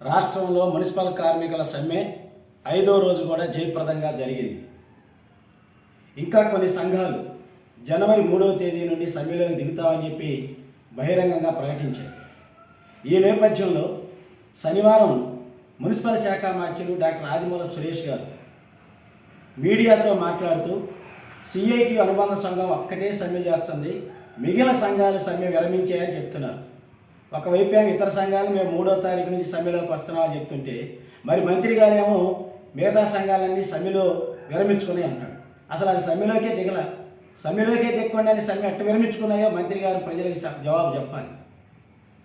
రాష్ట్రంలో మున్సిపల్ కార్మికుల సమ్మె ఐదో రోజు కూడా జయప్రదంగా జరిగింది. ఇంకా కొన్ని సంఘాలు జనవరి మూడవ తేదీ నుండి సమ్మెలోకి దిగుతామని చెప్పి బహిరంగంగా ప్రకటించాయి. ఈ నేపథ్యంలో శనివారం మున్సిపల్ శాఖ మార్చులు డాక్టర్ ఆదిమూలం సురేష్ గారు మీడియాతో మాట్లాడుతూ సిఐటి అనుబంధ సంఘం ఒక్కటే సమ్మె చేస్తుంది మిగిలిన సంఘాలు సమ్మె విరమించాయని చెప్తున్నారు. ఒకవైపు ఏమో ఇతర సంఘాలు మేము మూడో తారీఖు నుంచి సమ్మెలోకి వస్తున్నామని చెప్తుంటే మరి మంత్రి గారేమో మిగతా సంఘాలన్నీ సమ్మెలో విరమించుకున్నాయి అంటాడు అసలు అది సమ్మెలోకే దిగల. సమ్మెలోకే దిగకుండా అని సమ్మె ఎట్ట విరమించుకున్నాయో మంత్రి గారు ప్రజలకి జవాబు చెప్పాలి.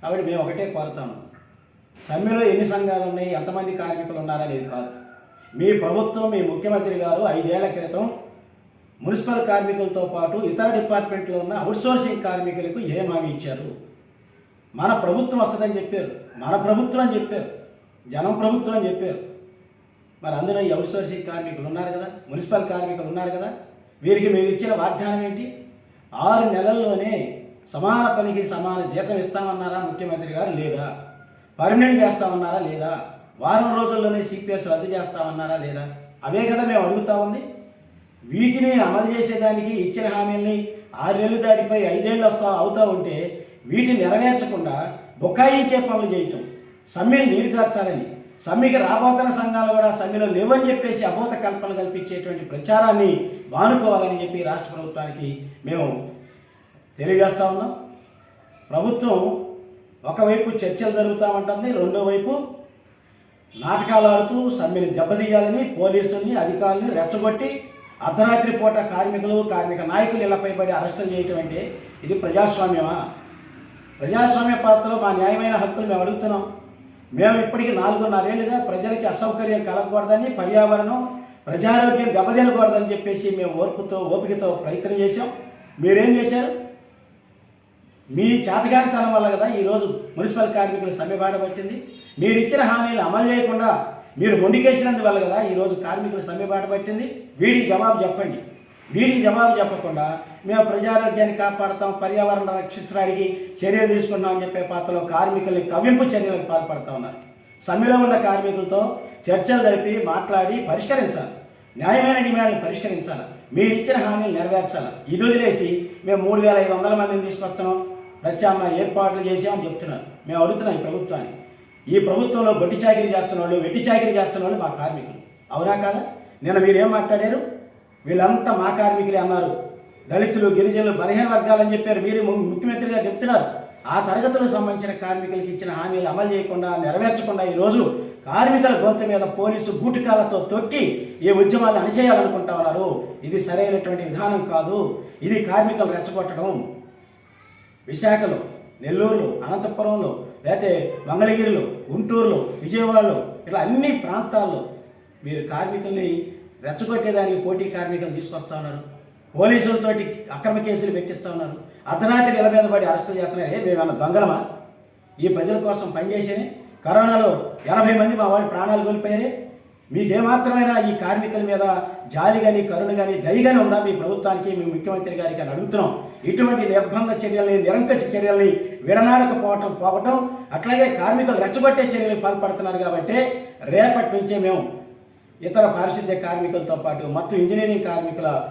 కాబట్టి మేము ఒకటే కోరుతాము సమ్మెలో ఎన్ని సంఘాలు ఉన్నాయి ఎంతమంది కార్మికులు ఉన్నారనేది కాదు. మీ ప్రభుత్వం మీ ముఖ్యమంత్రి గారు ఐదేళ్ళ క్రితం మున్సిపల్ కార్మికులతో పాటు ఇతర డిపార్ట్మెంట్లో ఉన్న అవుట్సోర్సింగ్ కార్మికులకు ఏం హామీ ఇచ్చారు? మన ప్రభుత్వం వస్తుందని చెప్పారు. మన ప్రభుత్వం అని చెప్పారు. జనం ప్రభుత్వం అని చెప్పారు. మరి అందులో ఈ అవుట్సోర్సింగ్ కార్మికులు ఉన్నారు కదా మున్సిపల్ కార్మికులు ఉన్నారు కదా వీరికి మీరు ఇచ్చిన వాగ్దానం ఏంటి? ఆరు నెలల్లోనే సమాన పనికి సమాన జీతం ఇస్తామన్నారా ముఖ్యమంత్రి గారు? లేదా? పర్మనెంట్ చేస్తామన్నారా? లేదా? వారం రోజుల్లోనే సిపిఎస్ రద్దు చేస్తామన్నారా? లేదా? అవే కదా మేము అడుగుతా ఉంది. వీటిని అమలు చేసేదానికి ఇచ్చిన హామీల్ని ఆరు నెలలు దాటిపై ఐదేళ్ళు వస్తా అవుతా ఉంటే వీటిని నెరవేర్చకుండా బొకాయించే పనులు చేయటం. సమ్మెని నీరుగార్చాలని సమ్మెకి రాబోతున్న సంఘాలు కూడా సమ్మెలో లేవని చెప్పేసి అబోత కల్పనలు కల్పించేటువంటి ప్రచారాన్ని బానుకోవాలని చెప్పి రాష్ట్ర ప్రభుత్వానికి మేము తెలియజేస్తా ఉన్నాం. ప్రభుత్వం ఒకవైపు చర్చలు జరుగుతామంటుంది రెండో వైపు నాటకాలు ఆడుతూ సమ్మెని దెబ్బతీయాలని పోలీసుల్ని అధికారుల్ని రెచ్చగొట్టి అర్ధరాత్రి పూట కార్మికులు కార్మిక నాయకులు ఇళ్ళపై పడి అరెస్టులు చేయటం అంటే ఇది ప్రజాస్వామ్యమా? ప్రజాస్వామ్య పాత్రలో మా న్యాయమైన హక్కులు మేము అడుగుతున్నాం. మేము ఇప్పటికీ నాలుగున్నరేళ్ళుగా ప్రజలకి అసౌకర్యం కలగకూడదని పర్యావరణం ప్రజారోగ్యం దెబ్బతినకూడదని చెప్పేసి మేము ఓర్పుతో ఓపికతో ప్రయత్నం చేశాం. మీరేం చేశారు? మీ చేతగారితనం వల్ల కదా ఈరోజు మున్సిపల్ కార్మికులు సమ్మె బాట పట్టింది. మీరు ఇచ్చిన హామీలు అమలు చేయకుండా మీరు మొండికేసినందువల్ల కదా ఈరోజు కార్మికులు సమ్మె బాట పట్టింది. వీడికి జవాబు చెప్పండి. వీడికి జవాబు చెప్పకుండా మేము ప్రజారోగ్యాన్ని కాపాడతాం పర్యావరణ రక్షించడానికి చర్యలు తీసుకున్నామని చెప్పే పాత్రలో కార్మికుల్ని కవింపు చర్యలకు పాల్పడతా ఉన్నారు. సమ్మెలో ఉన్న కార్మికులతో చర్చలు జరిపి మాట్లాడి పరిష్కరించాలి. న్యాయమైన డిమాండ్ని పరిష్కరించాలి. మీరు ఇచ్చిన హామీలు నెరవేర్చాలి. ఇది వదిలేసి మేము మూడు వేల ఐదు వందల మందిని తీసుకొస్తున్నాం. ప్రత్యామ్నాయ ఏర్పాట్లు చేసామని చెప్తున్నారు. మేము అడుగుతున్నాం ఈ ప్రభుత్వాన్ని. ఈ ప్రభుత్వంలో బొట్టి చాకిరీ చేస్తున్న వాళ్ళు వెట్టి చాకిరీ చేస్తున్న వాళ్ళు మా కార్మికులు. అవునా కాదా? నిన్న మీరేం మాట్లాడారు? వీళ్ళంతా మా కార్మికులే అన్నారు. దళితులు గిరిజనులు బలహీన వర్గాలని చెప్పారు. మీరు ముఖ్యమంత్రిగా చెప్తున్నారు. ఆ తరగతులకు సంబంధించిన కార్మికులకు ఇచ్చిన హామీలు అమలు చేయకుండా నెరవేర్చకుండా ఈరోజు కార్మికుల గొంత మీద పోలీసు బూటికాలతో తొక్కి ఈ ఉద్యమాలను అణిచేయాలనుకుంటా ఉన్నారు. ఇది సరైనటువంటి విధానం కాదు. ఇది కార్మికులు రెచ్చగొట్టడం. విశాఖలో నెల్లూరులో అనంతపురంలో లేకపోతే మంగళగిరిలో గుంటూరులో విజయవాడలో ఇట్లా అన్ని ప్రాంతాల్లో మీరు కార్మికుల్ని రెచ్చగొట్టేదానికి పోటీ కార్మికులు తీసుకొస్తా ఉన్నారు. పోలీసులతోటి అక్రమ కేసులు పెట్టిస్తూ ఉన్నారు. అర్ధరాత్రి ఇళ్ళ మీద పడి అరెస్టులు చేస్తున్నారు? ఏ మేమన్నా దొంగలమా? ఈ ప్రజల కోసం పనిచేసేనే కరోనాలో ఎనభై మంది మా వాళ్ళు ప్రాణాలు కోల్పోయారే. మీకేమాత్రమైనా ఈ కార్మికుల మీద జాలి కానీ కరుణ కానీ దయ కానీ ఉందా మీ ప్రభుత్వానికి? మీ ముఖ్యమంత్రి గారికి అని అడుగుతున్నాం. ఇటువంటి నిర్బంధ చర్యల్ని నిరంకశ చర్యల్ని విడనాడకపోవటం పోవటం అట్లాగే కార్మికులు రెచ్చగొట్టే చర్యలు పాల్పడుతున్నారు కాబట్టి రేపటి నుంచే మేము ఇతర పారిశుద్ధ్య కార్మికులతో పాటు మొత్తం ఇంజనీరింగ్ కార్మికుల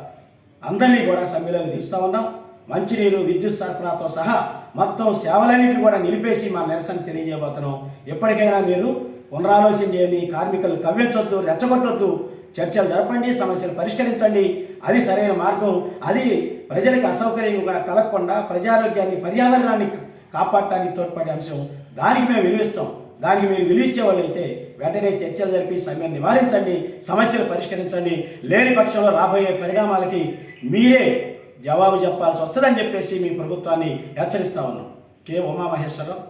అందరినీ కూడా సమ్మెలోకి తీస్తూ ఉన్నాం. మంచినీరు విద్యుత్ సరఫరాతో సహా మొత్తం సేవలన్నింటినీ కూడా నిలిపేసి మా నిరసన తెలియజేయబోతున్నాం. ఎప్పటికైనా మీరు పునరాలోచన చేయండి కార్మికులు కవ్వించొద్దు రెచ్చగొట్టొద్దు చర్చలు జరపండి సమస్యలు పరిష్కరించండి. అది సరైన మార్గం. అది ప్రజలకు అసౌకర్యం కూడా కలగకుండా ప్రజారోగ్యాన్ని పర్యావరణాన్ని కాపాడటానికి తోడ్పడే అంశం. దానికి మేము విలువిస్తాం. దానికి మీరు విలువిచ్చే వాళ్ళైతే వెంటనే చర్చలు జరిపి సమయం నివారించండి సమస్యలు పరిష్కరించండి. లేని పక్షంలో రాబోయే పరిణామాలకి మీరే జవాబు చెప్పాల్సి వస్తుందని చెప్పేసి మీ ప్రభుత్వాన్ని హెచ్చరిస్తా ఉన్నాం. కె. ఉమామహేశ్వరరావు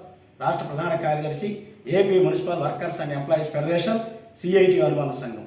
రాష్ట్ర ప్రధాన కార్యదర్శి AP municipal workers and employees federation CIT అనుబంధ సంఘం.